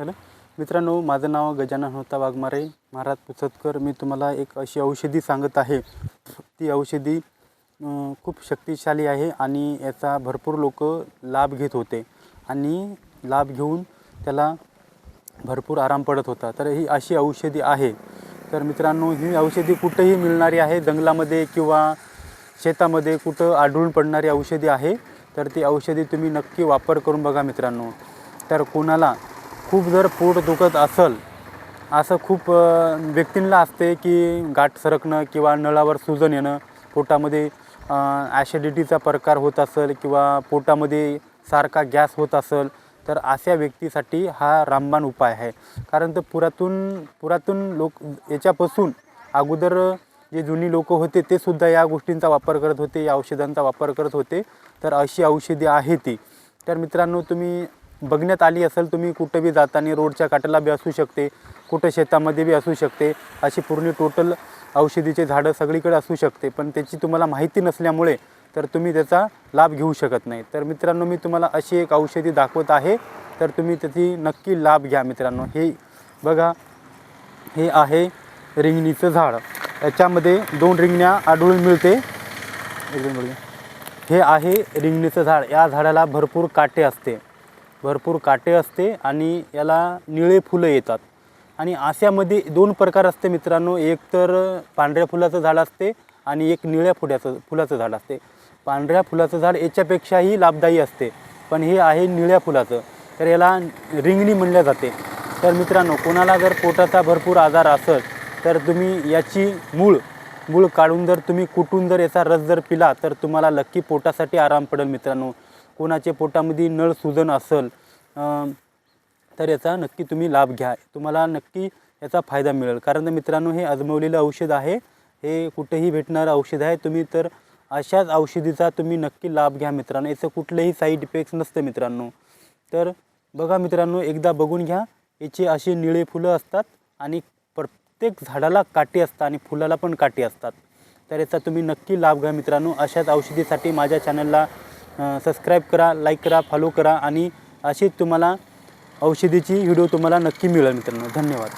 Hello मित्रांनो माझं नाव गजानन होता वाघमारे. महाराज पुसतकर. मी तुम्हाला एक अशी औषधी सांगत आहे. ती औषधी खूप शक्तिशाली आहे आणि याचा भरपूर लोक लाभ घेत होते. आणि लाभ घेऊन त्याला भरपूर आराम पडत होता. तर ही अशी औषधी आहे. तर मित्रांनो ही औषधी कुठंही मिळणारी आहे. जंगलामध्ये किंवा शेतामध्ये कुठं आढळून पडणारी औषधी आहे. तर ती औषधी तुम्ही नक्की वापर करून बघा मित्रांनो. तर कोणाला खूप जर पोट दुखत असेल असं खूप व्यक्तींना असते की गाठ सरकणं किंवा नळावर सुजन येणं पोटामध्ये ॲसिडिटीचा प्रकार होत असेल किंवा पोटामध्ये सारखा गॅस होत असेल तर अशा व्यक्तीसाठी हा रामबाण उपाय आहे. कारण तर पुरातून पुरातून लोक याच्यापासून अगोदर जे जुनी लोक होते ते सुद्धा या गोष्टींचा वापर करत होते या औषधांचा वापर करत होते. तर अशी औषधी आहे ती. तर मित्रांनो तुम्ही बघण्यात आली असेल तुम्ही कुठं बी जाताना रोडच्या काठाला बी असू शकते कुठं शेतामध्ये बी असू शकते अशी पूर्ण टोटल औषधीचे झाडं सगळीकडे असू शकते. पण त्याची तुम्हाला माहिती नसल्यामुळे तर तुम्ही त्याचा लाभ घेऊ शकत नाही. तर मित्रांनो मी तुम्हाला अशी एक औषधी दाखवत आहे. तर तुम्ही त्याची नक्की लाभ घ्या मित्रांनो. हे बघा हे आहे रिंगणीचं झाड. याच्यामध्ये दोन रिंगण्या आढळून मिळते. एकदम हे आहे रिंगणीचं झाड. या झाडाला भरपूर काटे असते. भरपूर काटे असते आणि याला निळे फुलं येतात. आणि आस्यामध्ये दोन प्रकार असते मित्रांनो. एक तर पांढऱ्या फुलाचं झाड असते आणि एक निळ्या फुड्याचं फुलाचं झाड असते. पांढऱ्या फुलाचं झाड याच्यापेक्षाही लाभदायी असते पण हे आहे निळ्या फुलाचं. तर याला रिंगणी म्हणल्या जाते. तर मित्रांनो कोणाला जर पोटाचा भरपूर आजार असेल तर तुम्ही याची मूळ मूळ काढून जर तुम्ही कुटून जर याचा रस जर पिला तर तुम्हाला नक्की पोटासाठी आराम पडेल मित्रांनो. कोणाच्या पोटामध्ये नळ सुजन असेल तर याचा नक्की तुम्ही लाभ घ्या. तुम्हाला नक्की याचा फायदा मिळेल. कारण मित्रांनो हे आजमवलेलं औषध आहे. हे कुठेही भेटणारं औषध आहे. तुम्ही तर अशाच औषधीचा तुम्ही नक्की लाभ घ्या मित्रांनो. याचं कुठलेही साईड इफेक्ट्स नसतं मित्रांनो. तर बघा मित्रांनो एकदा बघून घ्या. याची अशी निळे फुलं असतात आणि प्रत्येक झाडाला काठी असतात आणि फुलाला पण काठी असतात. तर याचा तुम्ही नक्की लाभ घ्या मित्रांनो. अशाच औषधीसाठी माझ्या चॅनलला सबस्क्राईब करा लाईक करा फॉलो करा आणि अशीच तुम्हाला औषधीची व्हिडिओ तुम्हाला नक्की मिळेल मित्रांनो. धन्यवाद.